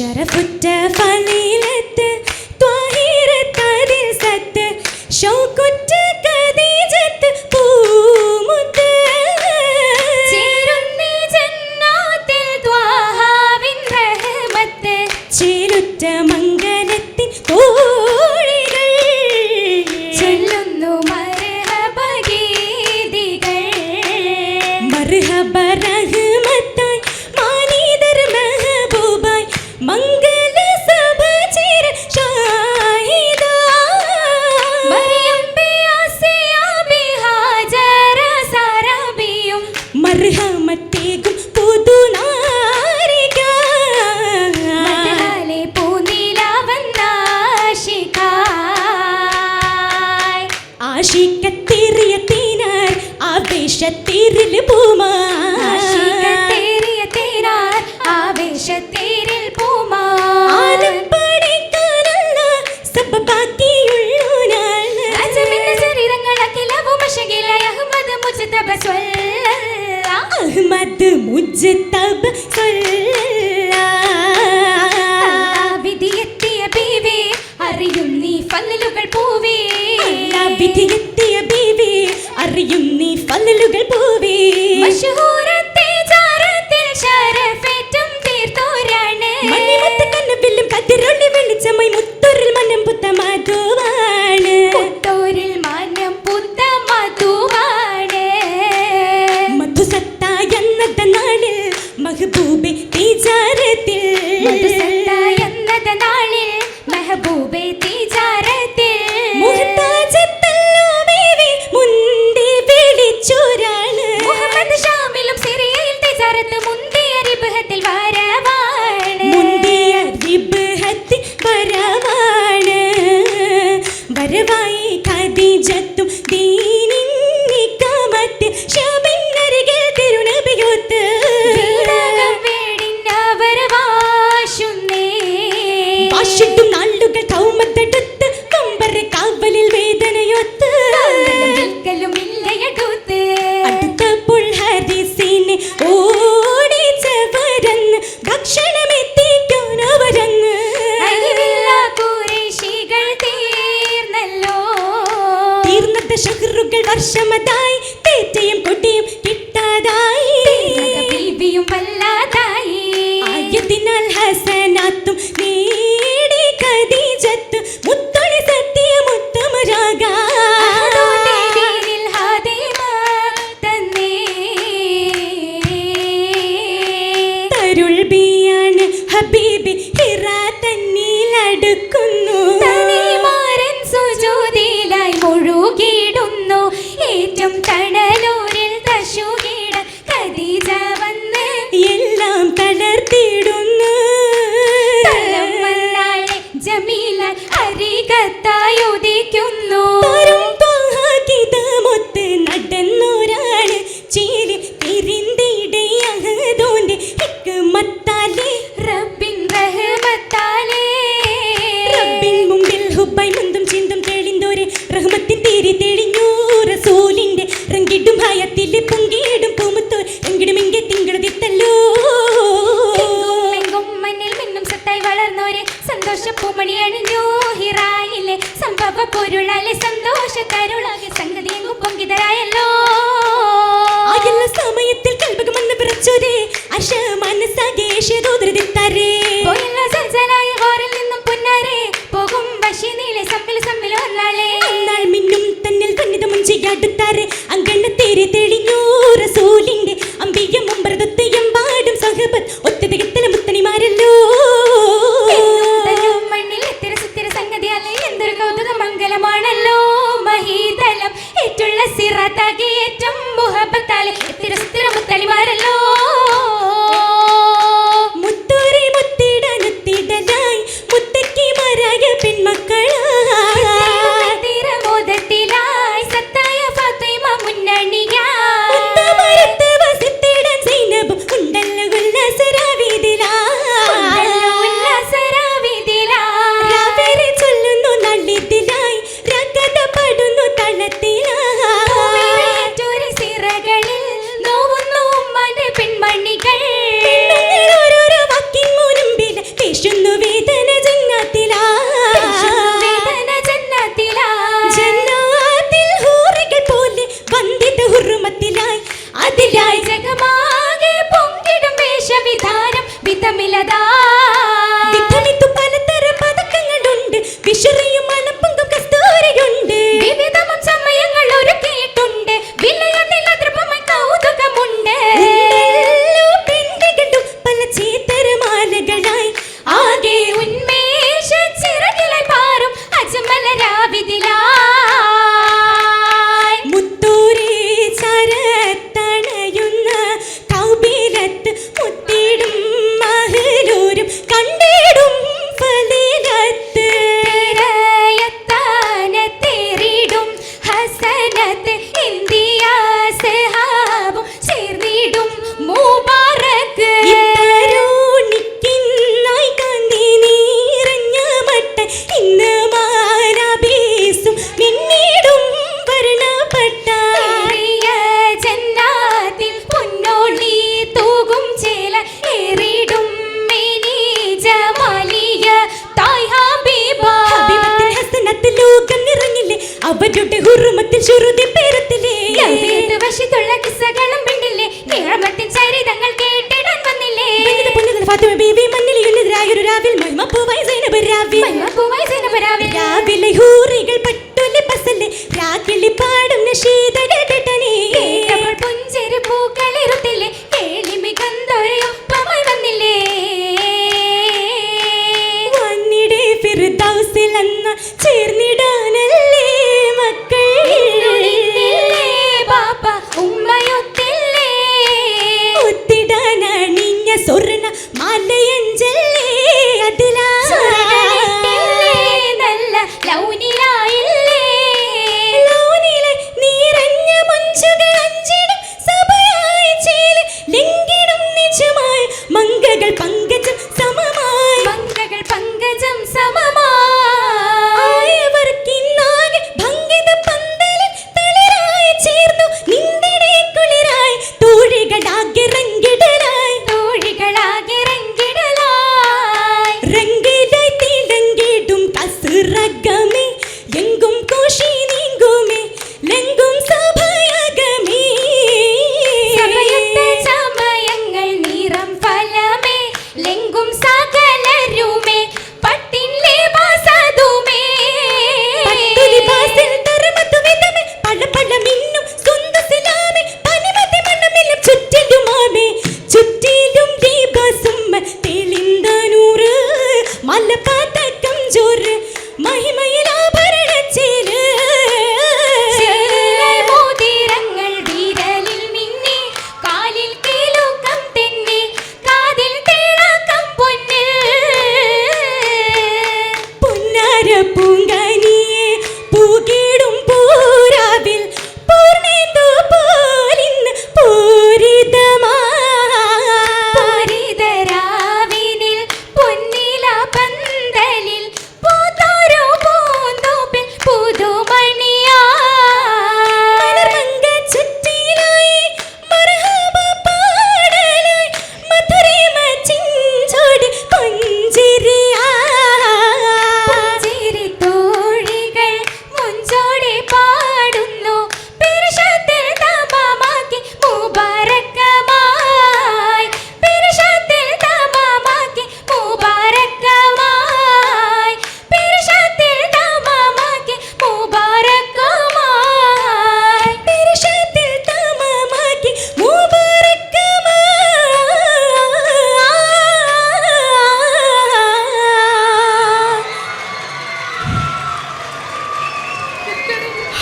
ഷറഫുറ്റ ഫലീലത്ത് ത്വാഹിറത്തതിൽ സത്ത് ഷൗക്കുറ്റ കദീജത്ത് പൂമുത്ത്. ചേരുന്നി ജന്നാത്തിൽ ത്വാഹാവിൻ റഹ്മത്ത്. ചേരുറ്റ മംഗലത്തിൻ ആശിക്കത്തേറിയ തീനാർ ആവേശത്തേറിൽ പൂമാ ആശികത്തേറിയ തേരാർ ആവേശത്തേരിൽ പൂമാ Ahmad Mojtaba സ്വല്ലല്ലാ. വിധിയെത്തിയ ബീവി അറിയും നീ ഫലലുകൾ പൂവേ. മഹബൂബെ തീജാരത്തിൽ മധുസത്ത എന്നത് നാളിൽ മെഹബൂബെ തീജാരത്തിൽ തീർന്നത് ഷഹറുകൾ വർഷമതായി തേറ്റയും കൊട്ടിയും കിട്ടാതായി ബീവിയും വല്ലാതായി. ആയതിനാൽ ഹസനാത്തും നേടി ഖദീജത്ത് പൂമണി അണിഞ്ഞു. ഹിറായിലെ സംഭവ പൊരുളാലെ സന്തോഷ കരുളാകെ സംഗതി എങ്ങും പൊങ്കിതരായല്ലോ. ആയുള്ള സമയത്തിൽ കൽപകമെന്ന് പിറച്ചോരെ അശ മനസ്സാകേശോദ്രതിത്താരേ പോയല്ലോ സൽസലായി ഹോറിൽ നിന്നും പുന്നാരെ. പോകും വശി നീളെ സമ്മിൽ സമ്മിൽ ഒന്നാളെ അന്നാൾ മിന്നും തന്നിൽ കണ്ണിത മുഞ്ചിയാടുത്താറ് അങ്കണ്ണ തേരി തെളിഞ്ഞൂറ റസൂലിന്റെ അമ്പിയ ഏറ്റം മുഹബത്താലെ. എത്തിര സുത്തിര മുത്തലിമാരല്ലോ വിഷറിയും